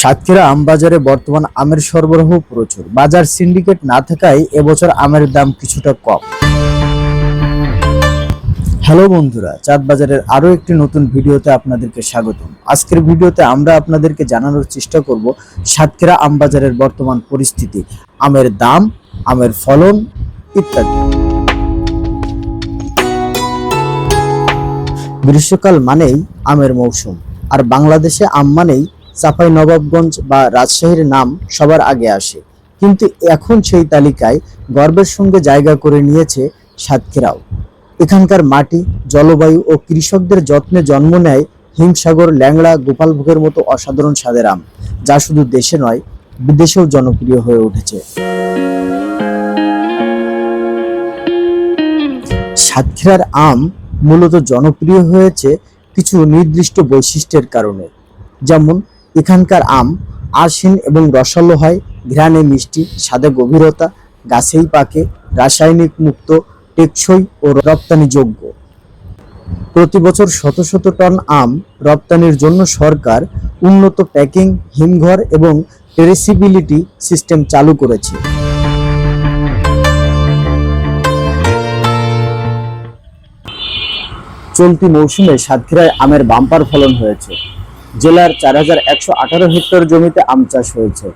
সাতক্ষীরা আম বাজারে বর্তমান আমের সরবরাহ প্রচুর। বাজার সিন্ডিকেট না থাকায় এবছর আমের দাম কিছুটা কম। হ্যালো বন্ধুরা চাঁদ বাজারের আরও একটি নতুন ভিডিওতে আপনাদেরকে স্বাগতম। আজকের ভিডিওতে আমরা আপনাদেরকে জানানোর চেষ্টা করব সাতক্ষীরা আম বাজারের বর্তমান পরিস্থিতি, আমের দাম, আমের ফলন ইত্যাদি। গ্রীষ্মকাল মানেই আমের মৌসুম, আর বাংলাদেশে আম মানেই চাঁপাই নবাবগঞ্জ বা রাজশাহীর নাম সবার আগে আসে। কিন্তু এখন সেই তালিকায় গর্বের সঙ্গে জায়গা করে নিয়েছে সাতক্ষীরাও। এখানকার মাটি, জলবায়ু ও কৃষকদের যত্নে জন্ম নেয় হিমসাগর, ল্যাংড়া, গোপালভোগের মতো অসাধারণ স্বাদের আম, যা শুধু দেশে নয়, বিদেশেও জনপ্রিয় হয়ে উঠেছে। সাতক্ষীরার আম মূলত জনপ্রিয় হয়েছে কিছু নির্দিষ্ট বৈশিষ্ট্যের কারণে, যেমন এখানকার আম আশিন এবং রসালো হয়। ঘ্রাণে মিষ্টি, স্বাদে গভীরতা, গাছেই পাকে, রাসায়নিক মুক্ত, টেকসই ও রপ্তানিযোগ্য। প্রতি বছর শত শত টন আম রপ্তানির জন্য সরকার উন্নত প্যাকিং, হিমঘর এবং ট্রেসিবিলিটি সিস্টেম চালু করেছে। চলতি মৌসুমে সাতক্ষীরায় আমের বাম্পার ফলন হয়েছে। জেলার চার হাজার একশো আঠারো হেক্টর জমিতে আম চাষ হয়েছে।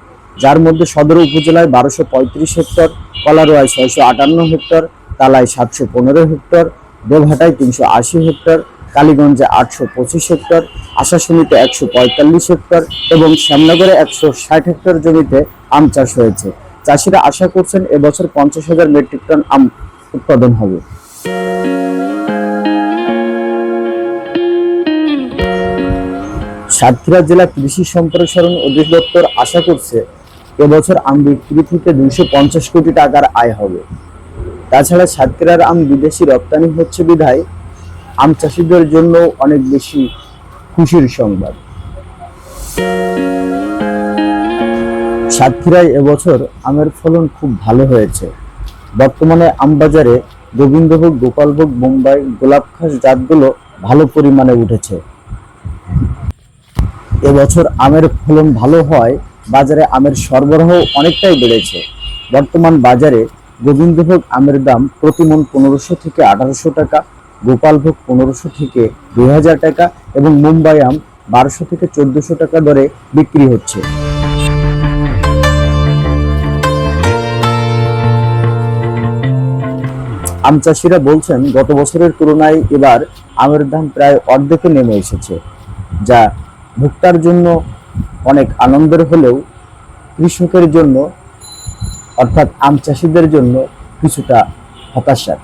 যার মধ্যে সদর উপজেলায় বারোশো পঁয়ত্রিশ হেক্টর, কলারোয়ায় ছয়শো আটান্ন হেক্টর, তালায় সাতশো পনেরো হেক্টর দেবহাটায় তিনশো আশি হেক্টর, কালীগঞ্জে আটশো পঁচিশ হেক্টর, আশাশুনিতে একশো পঁয়তাল্লিশ হেক্টর এবং শ্যামনগরে একশো ষাট হেক্টর জমিতে আম চাষ হয়েছে। চাষিরা আশা করছেন এবছর পঞ্চাশ হাজার মেট্রিক টন আম উৎপাদন হবে। সাতক্ষীরা জেলা কৃষি সম্প্রসারণ অধিদপ্তর আশা করছে এবছর আম বিক্রি থেকে দুইশো পঞ্চাশ কোটি টাকার আয় হবে। তাছাড়া সাতক্ষীরার আম বিদেশি রপ্তানি হচ্ছে বিধায় আম চাষিদের জন্য অনেক বেশি খুশির সংবাদ। সাতক্ষীরায় এবছর আমের ফলন খুব ভালো হয়েছে। বর্তমানে আম বাজারে গোবিন্দভোগ, গোপালভোগ মুম্বাই গোলাপখাস জাতগুলো ভালো পরিমাণে উঠেছে। এবছর আমের ফলন ভালো হয়, বাজারে আমের সরবরাহ অনেকটাই বেড়েছে। বর্তমান বাজারে গোবিন্দভোগ আমের দাম প্রতি মন পনেরোশো থেকে আঠারোশো টাকা, গোপালভোগ পনেরোশো থেকে দুই হাজার টাকা এবং মুম্বাই আম বারোশো থেকে চোদ্দশো টাকা দরে বিক্রি হচ্ছে। আম চাষিরা বলছেন, গত বছরের তুলনায় এবার আমের দাম প্রায় অর্ধেকে নেমে এসেছে, যা ভোক্তার জন্য অনেক আনন্দের হলেও কৃষকের জন্য অর্থাৎ আম চাষিদের জন্য কিছুটা হতাশার।